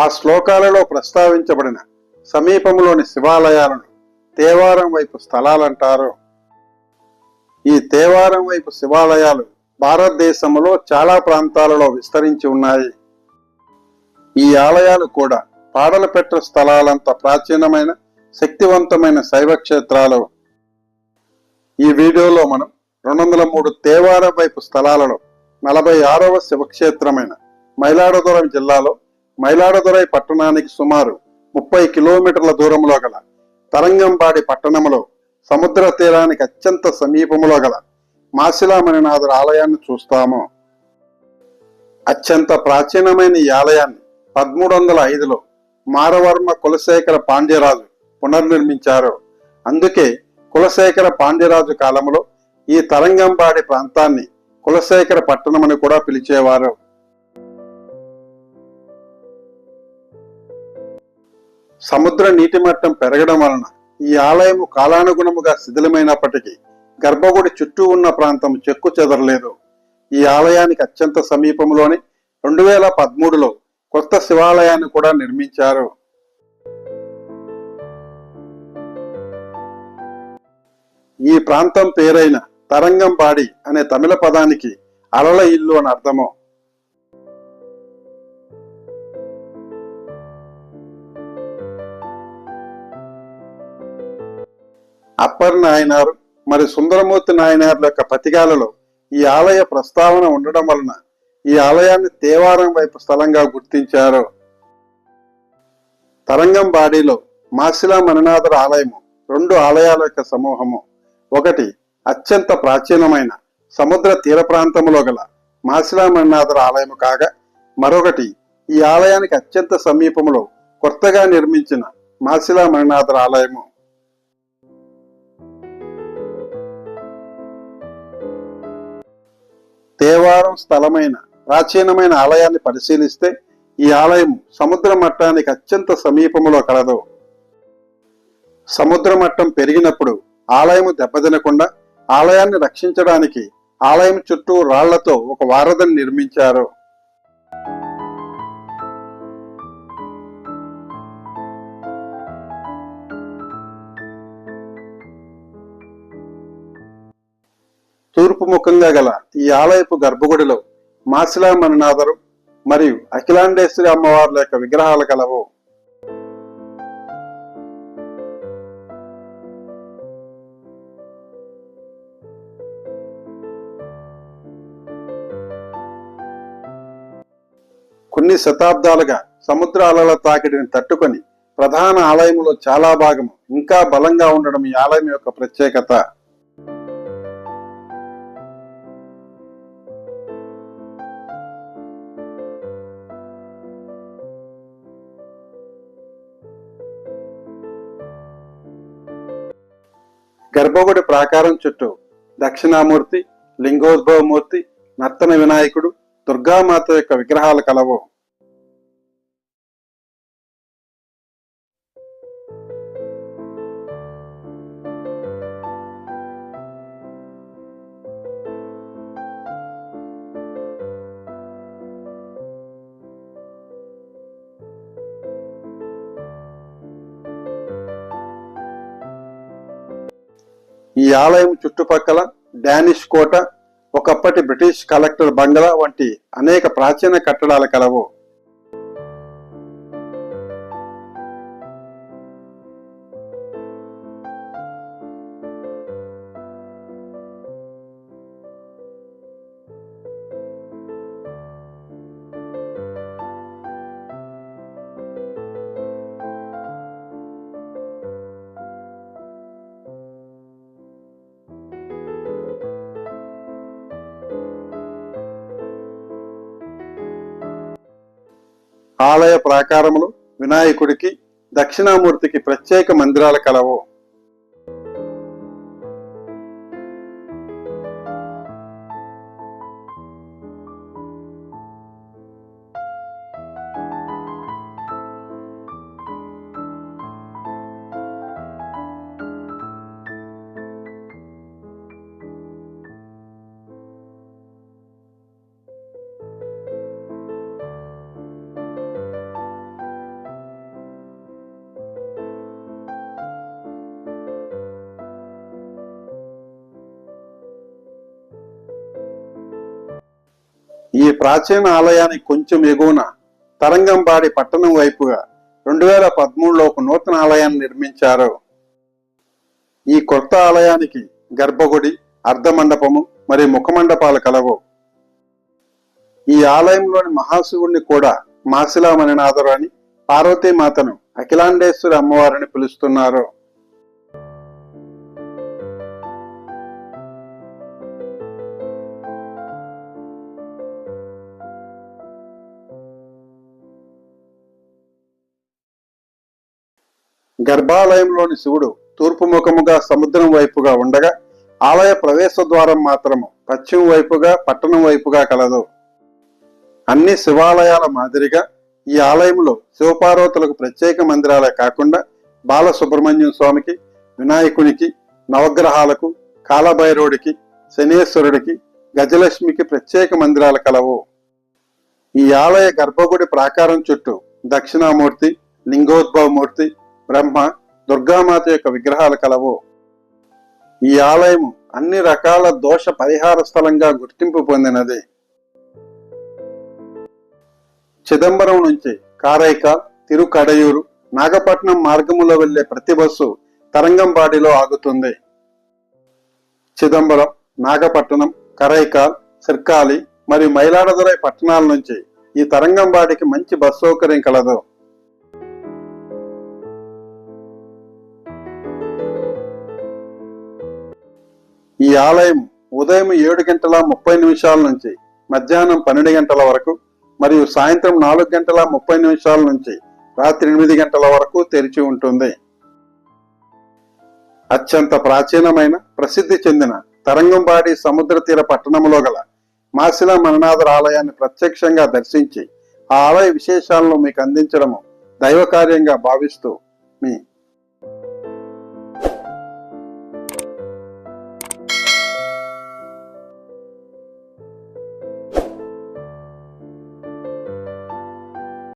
ఆ శ్లోకాలలో ప్రస్తావించబడిన సమీపంలోని శివాలయాలను తేవారం వైపు స్థలాలంటారు. ఈ తేవారం వైపు శివాలయాలు భారతదేశంలో చాలా ప్రాంతాలలో విస్తరించి ఉన్నాయి. ఈ ఆలయాలు కూడా పాడలపెట్ట స్థలాలంత ప్రాచీనమైన శక్తివంతమైన శైవ క్షేత్రాలు. ఈ వీడియోలో మనం రెండు వందల మూడు తేవారం వైపు స్థలాలలో నలభై ఆరవ శివక్షేత్రమైన మైలాడదురై జిల్లాలో మైలాడదురై పట్టణానికి సుమారు ముప్పై కిలోమీటర్ల దూరంలో గల తరంగంబాడి పట్టణంలో సముద్ర తీరానికి అత్యంత సమీపంలో గల మాసిలామణినాథుల ఆలయాన్ని చూస్తాము. అత్యంత ప్రాచీనమైన ఈ ఆలయాన్ని పదమూడు వందల ఐదులో మారవర్మ కులశేఖర పాండ్యరాజు పునర్నిర్మించారు. అందుకే కులశేఖర పాండ్యరాజు కాలంలో ఈ తరంగంబాడి ప్రాంతాన్ని కులశేఖర పట్టణమని కూడా పిలిచేవారు. సముద్ర నీటి మట్టం పెరగడం వలన ఈ ఆలయము కాలానుగుణముగా శిథిలమైనప్పటికీ గర్భగుడి చుట్టూ ఉన్న ప్రాంతం చెక్కు చెదరలేదు. ఈ ఆలయానికి అత్యంత సమీపంలోని రెండు వేల పదమూడులో కొత్త శివాలయాన్ని కూడా నిర్మించారు. ఈ ప్రాంతం పేరైన తరంగంపాడి అనే తమిళ పదానికి అలల ఇల్లు అని అర్థము. అప్పర్ నాయనారు మరి సుందరమూర్తి నాయనార్ల యొక్క పతికాలలో ఈ ఆలయ ప్రస్తావన ఉండడం వలన ఈ ఆలయాన్ని తేవారం వైపు స్థలంగా గుర్తించారు. తరంగంబాడిలో మాసిలా మణినాథుల ఆలయము రెండు ఆలయాల యొక్క సమూహము. ఒకటి అత్యంత ప్రాచీనమైన సముద్ర తీర ప్రాంతంలో గల మాసిలా మణినాథుల ఆలయము కాగా మరొకటి ఈ ఆలయానికి అత్యంత సమీపంలో కొత్తగా నిర్మించిన మాసిలా మణినాథుల ఆలయము. తేవారం స్థలమైన ప్రాచీనమైన ఆలయాన్ని పరిశీలిస్తే ఈ ఆలయం సముద్ర మట్టానికి అత్యంత సమీపంలో కలదు. సముద్ర మట్టం పెరిగినప్పుడు ఆలయము దెబ్బతినకుండా ఆలయాన్ని రక్షించడానికి ఆలయం చుట్టూ రాళ్ళతో ఒక వారధిని నిర్మించారు. తూర్పు ముఖంగా గల ఈ ఆలయపు గర్భగుడిలో మాసిలామణినాథరు మరియు అఖిలాండేశ్వరి అమ్మవార్ల యొక్క విగ్రహాలు కలవు. కొన్ని శతాబ్దాలుగా సముద్ర అలల తాకిడిని తట్టుకొని ప్రధాన ఆలయంలో చాలా భాగం ఇంకా బలంగా ఉండడం ఈ ఆలయం యొక్క ప్రత్యేకత. గర్భగుడి ప్రాకారం చుట్టూ దక్షిణామూర్తి లింగోద్భవమూర్తి నర్తన వినాయకుడు దుర్గామాత యొక్క విగ్రహాలు కలవు. ఈ ఆలయం చుట్టుపక్కల డానిష్ కోట ఒకప్పటి బ్రిటిష్ కలెక్టర్ బంగ్లా వంటి అనేక ప్రాచీన కట్టడాలు కలవు. ఆలయ ప్రాకారములు వినాయకుడికి దక్షిణామూర్తికి ప్రత్యేక మందిరాలు కలవు. ఈ ప్రాచీన ఆలయానికి కొంచెం ఎగువన తరంగంబాడి పట్టణం వైపుగా రెండు వేల పదమూడులో ఒక నూతన ఆలయాన్ని నిర్మించారు. ఈ కొత్త ఆలయానికి గర్భగుడి అర్ధమండపము మరియు ముఖమండపాలు కలవు. ఈ ఆలయంలోని మహాశివుణ్ణి కూడా మాసిలామణినాథరు అని పార్వతీమాతను అఖిలాండేశ్వరి అమ్మవారిని పిలుస్తున్నారు. గర్భాలయంలోని శివుడు తూర్పు ముఖముగా సముద్రం వైపుగా ఉండగా ఆలయ ప్రవేశ ద్వారం మాత్రము పశ్చిమ వైపుగా పట్టణం వైపుగా కలదు. అన్ని శివాలయాల మాదిరిగా ఈ ఆలయంలో శివపార్వతులకు ప్రత్యేక మందిరాలే కాకుండా బాలసుబ్రహ్మణ్యం స్వామికి వినాయకునికి నవగ్రహాలకు కాలభైరవుడికి శనేశ్వరుడికి గజలక్ష్మికి ప్రత్యేక మందిరాలు కలవు. ఈ ఆలయ గర్భగుడి ప్రాకారం చుట్టూ దక్షిణామూర్తి లింగోద్భవమూర్తి బ్రహ్మ దుర్గామాత యొక్క విగ్రహాలు కలవు. ఈ ఆలయం అన్ని రకాల దోష పరిహార స్థలంగా గుర్తింపు పొందినది. చిదంబరం నుంచి కారైకాల్ తిరుకడయూరు నాగపట్నం మార్గములో వెళ్ళే ప్రతి బస్సు తరంగంబాడిలో ఆగుతుంది. చిదంబరం నాగపట్నం కరైకాల్ సిర్కాలి మరియు మైలాడదురై పట్టణాల నుంచి ఈ తరంగంబాడికి మంచి బస్ సౌకర్యం కలదు. ఈ ఆలయం ఉదయం ఏడు గంటల ముప్పై నిమిషాల నుంచి మధ్యాహ్నం పన్నెండు గంటల వరకు మరియు సాయంత్రం నాలుగు గంటల ముప్పై నిమిషాల నుంచి రాత్రి ఎనిమిది గంటల వరకు తెరిచి ఉంటుంది. అత్యంత ప్రాచీనమైన ప్రసిద్ధి చెందిన తరంగంబాడి సముద్ర తీర పట్టణంలో గల మాసిల మణనాథర్ ఆలయాన్ని ప్రత్యక్షంగా దర్శించి ఆ ఆలయ విశేషాలను మీకు అందించడము దైవ కార్యంగా భావిస్తూ మీ